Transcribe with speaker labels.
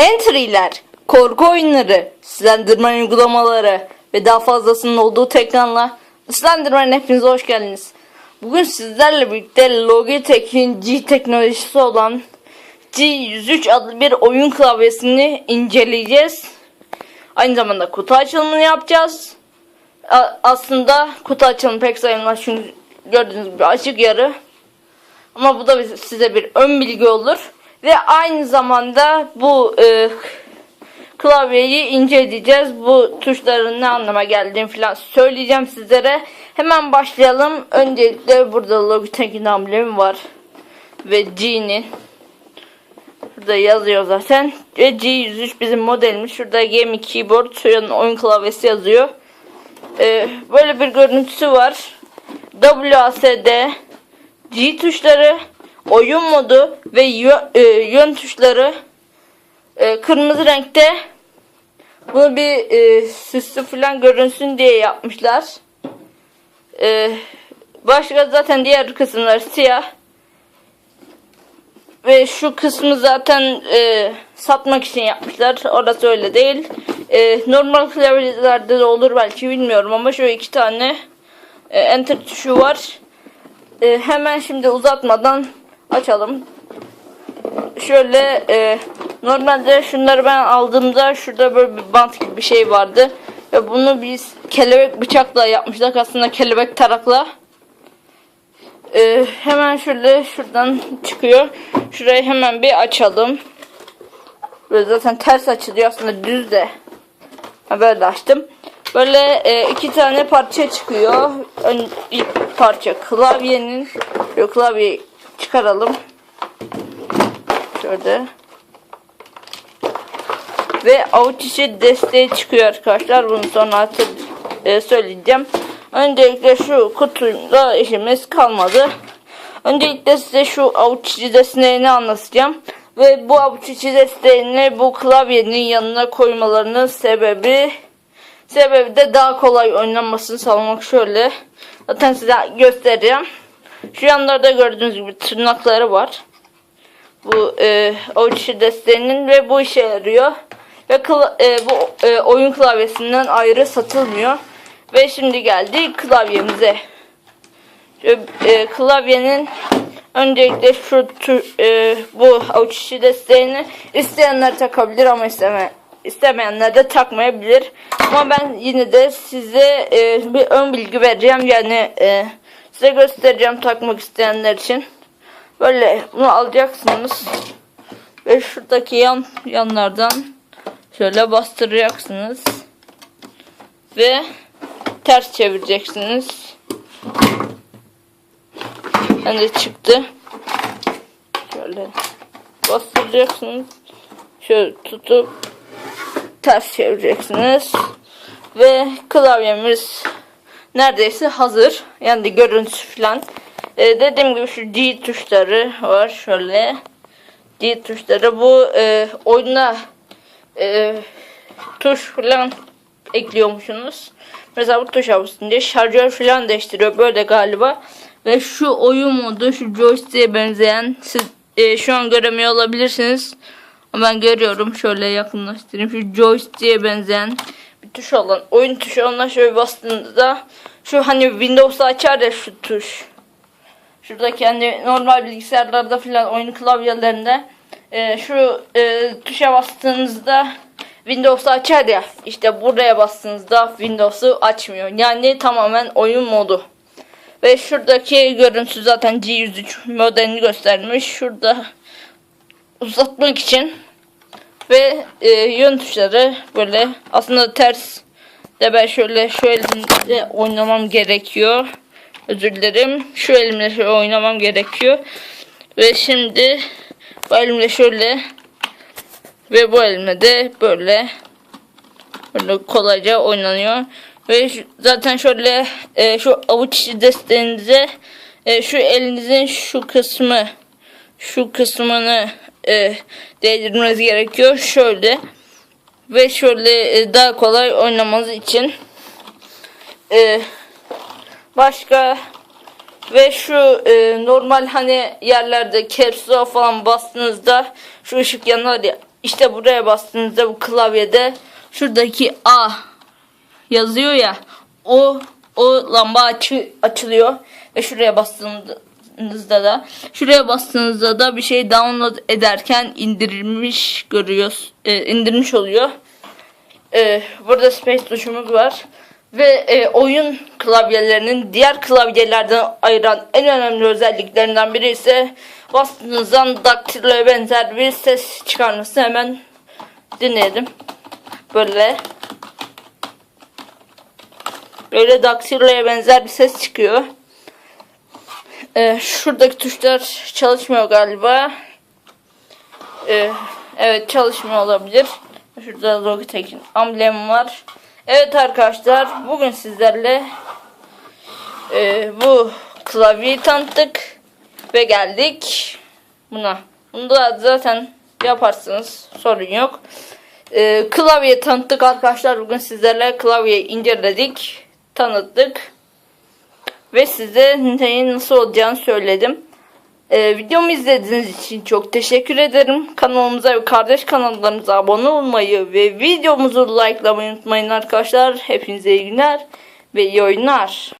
Speaker 1: Entry'ler, korku oyunları, Slenderman uygulamaları ve daha fazlasının olduğu ekranla Slenderman hepinize hoş geldiniz. Bugün sizlerle birlikte Logitech'in G teknolojisi olan G103 adlı bir oyun klavyesini inceleyeceğiz. Aynı zamanda kutu açılımını yapacağız. A- aslında kutu açılımı pek sayılmaz çünkü gördüğünüz gibi açık yarı. Ama bu da size bir ön bilgi olur. Ve aynı zamanda bu e, klavyeyi inceleyeceğiz. Bu tuşların ne anlama geldiğini falan söyleyeceğim sizlere. Hemen başlayalım. Öncelikle burada Logitech'in amblemi var. Ve G'nin. Burada yazıyor zaten. Ve G103 bizim modelimiz. Şurada Gaming Keyboard, Soya'nın oyun klavyesi yazıyor. E, böyle bir görüntüsü var. WASD, G tuşları, oyun modu ve e, yön tuşları e, kırmızı renkte. Bunu bir e, süslü falan görünsün diye yapmışlar. E, başka zaten diğer kısımlar siyah. Ve şu kısmı zaten e, satmak için yapmışlar. Orası öyle değil. E, normal klavyelerde de olur belki bilmiyorum ama şöyle iki tane e, enter tuşu var. E, hemen şimdi uzatmadan açalım. Şöyle e, normalde şunları ben aldığımda şurada böyle bir bant gibi bir şey vardı. Ve bunu biz kelebek bıçakla yapmışlar. Aslında kelebek tarakla. E, hemen şöyle şuradan çıkıyor. Şurayı hemen bir açalım. Böyle zaten ters açılıyor aslında düz de. Böyle açtım. Böyle e, iki tane parça çıkıyor. Ön, ilk parça klavyenin. Klavyeyi çıkaralım. Şöyle. Ve avuç içi desteği çıkıyor arkadaşlar. Bunu sonra hatır, e, söyleyeceğim. Öncelikle şu kutuyla işimiz kalmadı. Öncelikle size şu avuç içi desteğini anlatacağım. Ve bu avuç içi desteğini bu klavyenin yanına koymalarının sebebi Sebebi de daha kolay oynanmasını sağlamak şöyle. Zaten size göstereceğim. Şu yanlarda gördüğünüz gibi tırnakları var. Bu e, avuç desteğinin ve bu işe yarıyor. Ve kla- e, bu e, oyun klavyesinden ayrı satılmıyor. Ve şimdi geldi klavyemize. Şöyle, e, klavyenin öncelikle şu tür, e, bu avuç desteğini isteyenler takabilir ama isteme, istemeyenler de takmayabilir. Ama ben yine de size e, bir ön bilgi vereceğim. Yani e, size göstereceğim takmak isteyenler için. Böyle bunu alacaksınız. Ve şuradaki yan yanlardan şöyle bastıracaksınız. Ve ters çevireceksiniz. Yani çıktı. Şöyle bastıracaksınız. Şöyle tutup ters çevireceksiniz. Ve klavyemiz neredeyse hazır. Yani görüntüsü falan. Ee, dediğim gibi şu G tuşları var. Şöyle. G tuşları bu e, oyuna e, tuş falan ekliyormuşsunuz. Mesela bu tuşa basınca şarjör falan değiştiriyor. Böyle galiba. Ve şu oyun modu şu joystick'e benzeyen siz e, şu an göremiyor olabilirsiniz. Ama ben görüyorum. Şöyle yakınlaştırayım. Şu joystick'e benzeyen tuş olan oyun tuşu ona şöyle bastığınızda şu hani Windows'ta açar ya şu tuş. Şurada kendi normal bilgisayarlarda falan oyun klavyelerinde e, şu e, tuşa bastığınızda Windows'u açar ya işte buraya bastığınızda Windows'u açmıyor. Yani tamamen oyun modu. Ve şuradaki görüntü zaten G103 modelini göstermiş. Şurada uzatmak için ve e, yön tuşları böyle aslında ters de ben şöyle şu elimle oynamam gerekiyor. Özür dilerim. Şu elimle şöyle oynamam gerekiyor. Ve şimdi bu elimle şöyle ve bu elimle de böyle böyle kolayca oynanıyor. Ve şu- zaten şöyle e, şu avuç içi desteğinize e, şu elinizin şu kısmı şu kısmını e, değdirmeniz gerekiyor. Şöyle ve şöyle e, daha kolay oynamanız için e, başka ve şu e, normal hani yerlerde caps lock falan bastığınızda şu ışık yanar ya işte buraya bastığınızda bu klavyede şuradaki A yazıyor ya o o lamba açı, açılıyor ve şuraya bastığınızda da şuraya bastığınızda da bir şey download ederken indirilmiş görüyoruz e, indirmiş oluyor. E, burada space tuşumuz var ve e, oyun klavyelerinin diğer klavyelerden ayıran en önemli özelliklerinden biri ise bastığınızdan daktiloya benzer bir ses çıkarması hemen dinleyelim. Böyle Böyle daktiloya benzer bir ses çıkıyor. Ee, şuradaki tuşlar çalışmıyor galiba. Ee, evet çalışmıyor olabilir. Şurada Logitech'in amblemi var. Evet arkadaşlar bugün sizlerle e, bu klavyeyi tanıttık ve geldik buna. Bunu da zaten yaparsınız sorun yok. Ee, klavye tanıttık arkadaşlar. Bugün sizlerle klavyeyi inceledik, tanıttık ve size neyin nasıl olacağını söyledim. Ee, videomu izlediğiniz için çok teşekkür ederim. Kanalımıza ve kardeş kanallarımıza abone olmayı ve videomuzu likelamayı unutmayın arkadaşlar. Hepinize iyi günler ve iyi oyunlar.